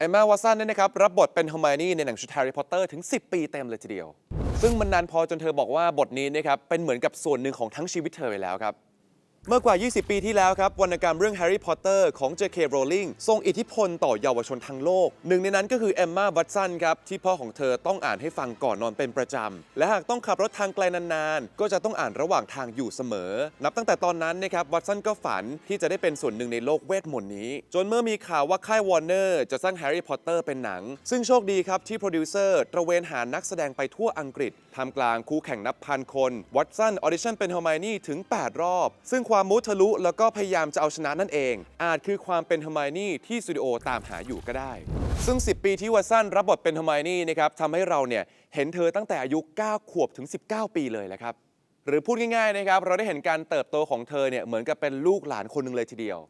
เอมมาวัตสันเนี่ยนะครับรับบทเป็นเฮอร์ไมนี่ในหนังชุดแฮร์รี่พอตเตอร์ถึง 10 ปีเต็มเลยทีเดียว ซึ่งมันนานพอจนเธอบอกว่าบทนี้นะครับเป็นเหมือนกับส่วนหนึ่งของทั้งชีวิตเธอไปแล้วครับ เมื่อกว่า 20 ปีที่แล้วครับ วรรณกรรมเรื่อง Harry Potter ของ J.K. Rowling ทรงอิทธิพลต่อเยาวชนทั้งโลก หนึ่งในนั้นก็คือเอมมาวัตสันครับ ที่พ่อของเธอต้องอ่านให้ฟังก่อนนอนเป็นประจำ และหากต้องขับรถทางไกลนานๆ ก็จะต้องอ่านระหว่างทางอยู่เสมอ นับตั้งแต่ตอนนั้นนะครับวัตสันก็ฝันที่จะได้เป็นส่วนหนึ่งในโลกเวทมนต์นี้ จนเมื่อมีข่าวว่าค่ายวอร์เนอร์จะสร้าง Harry Potter เป็นหนัง ซึ่งโชคดีครับที่โปรดิวเซอร์ตระเวนหานักแสดงไปทั่วอังกฤษทำกลางคู่แข่งนับพันคนวัตสันออดิชั่นเป็นเฮอร์ไมนี่ถึง 8 รอบ ซึ่งความมุทะลุ แล้วก็พยายามจะเอาชนะนั่นเอง อาจคือความเป็นเฮอร์ไมนี่ที่สตูดิโอตามหาอยู่ก็ได้ ซึ่ง 10 ปีที่วัตสันรับบทเป็นเฮอร์ไมนี่นะครับทำให้เราเนี่ยเห็นเธอตั้งแต่อายุ 9 ขวบถึง 19 ปีเลยแหละครับหรือพูดง่ายๆนะครับเราได้เห็นการเติบโตของเธอเนี่ยเหมือนกับเป็นลูกหลานคนหนึ่งเลยทีเดียว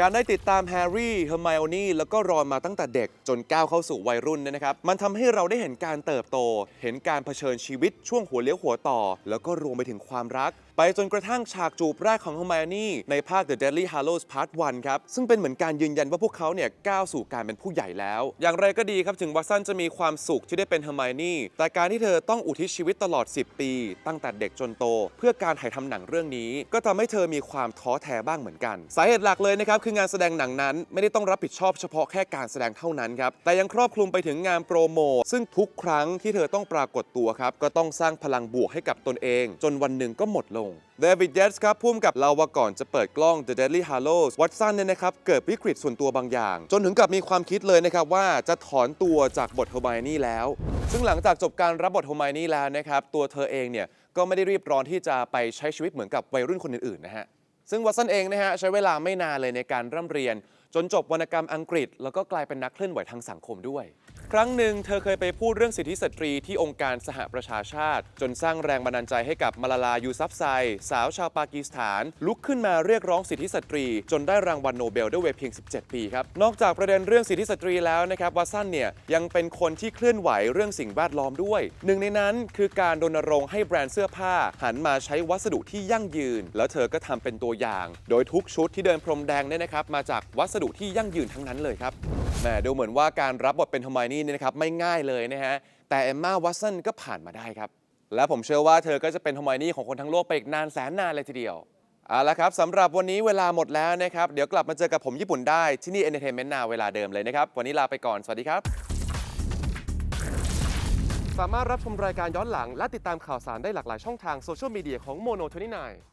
การได้ติดตามแฮร์รี่เฮอร์ไมโอนี่แล้วก็รอนมาตั้งแต่เด็กจนก้าวเข้าสู่วัยรุ่นเนี่ยนะครับ มันทำให้เราได้เห็นการเติบโต เห็นการเผชิญชีวิตช่วงหัวเลี้ยวหัวต่อ แล้วก็รวมไปถึงความรักไปจนกระทั่งฉากจูบแรกของเฮอร์ไมโอนี่ในภาค The Deadly Hallows Part 1 ครับ ซึ่งเป็นเหมือนการยืนยันว่าพวกเขาเนี่ยก้าวสู่การเป็นผู้ใหญ่แล้ว อย่างไรก็ดีครับถึงวัตสันจะมีความสุขที่ได้เป็นเฮอร์ไมโอนี่แต่การที่เธอต้องอุทิศชีวิตตลอด 10 ปี ตั้งแต่เด็กจนโต เพื่อการถ่ายทำหนังเรื่องนี้ ก็ทำให้เธอมีความท้อแท้บ้างเหมือนกัน สาเหตุหลักเลยนะครับคืองานแสดงหนังนั้น ไม่ได้ต้องรับผิดชอบเฉพาะแค่การแสดงเท่านั้นครับแต่ยังครอบคลุมไปถึงงานโปรโมทซึ่งทุกครั้งที่เธอต้องปรากฏตัวครับก็ต้องสร้างพลังบวกให้กับตนเอง จนวันหนึ่งก็หมดลงเดวิดเยสครับพุ่มกับเราว่าก่อนจะเปิดกล้อง The Deadly Hallows วัตสันเนี่ยนะครับ เกิดวิกฤตส่วนตัวบางอย่าง จนถึงกับมีความคิดเลยนะครับ ว่าจะถอนตัวจากบทเฮอร์ไมโอนี่แล้ว ซึ่งหลังจากจบการรับบทเฮอร์ไมโอนี่แล้วนะครับ ตัวเธอเองเนี่ย ก็ไม่ได้รีบร้อนที่จะไปใช้ชีวิตเหมือนกับวัยรุ่นคนอื่นๆนะฮะซึ่งวัตสันเองนะฮะใช้เวลาไม่นานเลยในการร่ำเรียน จนจบวรรณกรรมอังกฤษ แล้วก็กลายเป็นนักเคลื่อนไหวทางสังคมด้วย ครั้งหนึ่งเธอเคยไปพูดเรื่องสิทธิสตรีที่องค์การสหประชาชาติ จนสร้างแรงบันดาลใจให้กับมาลาลายูซัฟไซ สาวชาวปากีสถาน ลุกขึ้นมาเรียกร้องสิทธิสตรี จนได้รางวัลโนเบลด้วยวัยเพียง 17 ปีครับนอกจากประเด็นเรื่องสิทธิสตรีแล้วนะครับวัตสันเนี่ยยังเป็นคนที่เคลื่อนไหวเรื่องสิ่งแวดล้อมด้วย หนึ่งในนั้นคือการรณรงค์ให้แบรนด์เสื้อผ้า หันมาใช้วัสดุที่ยั่งยืน แล้วเธอก็ทำเป็นตัวอย่าง โดยทุกชุดที่เดินพรมแดงเนี่ยนะครับมาจากวัสดุที่ยั่งยืนทั้งนั้นเลยครับแหมดูเหมือนว่าการรับบทเป็นเฮอร์ไมนี่เนี่ยนะครับไม่ง่ายเลยนะฮะแต่เอมมาวัตสันก็ผ่านมาได้ครับ และผมเชื่อว่าเธอก็จะเป็นเฮอร์ไมนี่ของคนทั้งโลกไปอีกนานแสนนานเลยทีเดียวเอาละครับสำหรับวันนี้เวลาหมดแล้วนะครับ เดี๋ยวกลับมาเจอกับผมญี่ปุ่นได้ที่นี่ Entertainment Now เวลาเดิมเลยนะครับ วันนี้ลาไปก่อน สวัสดีครับ สามารถรับชมรายการย้อนหลัง และติดตามข่าวสารได้หลากหลายช่องทางโซเชียลมีเดียของ Mono 29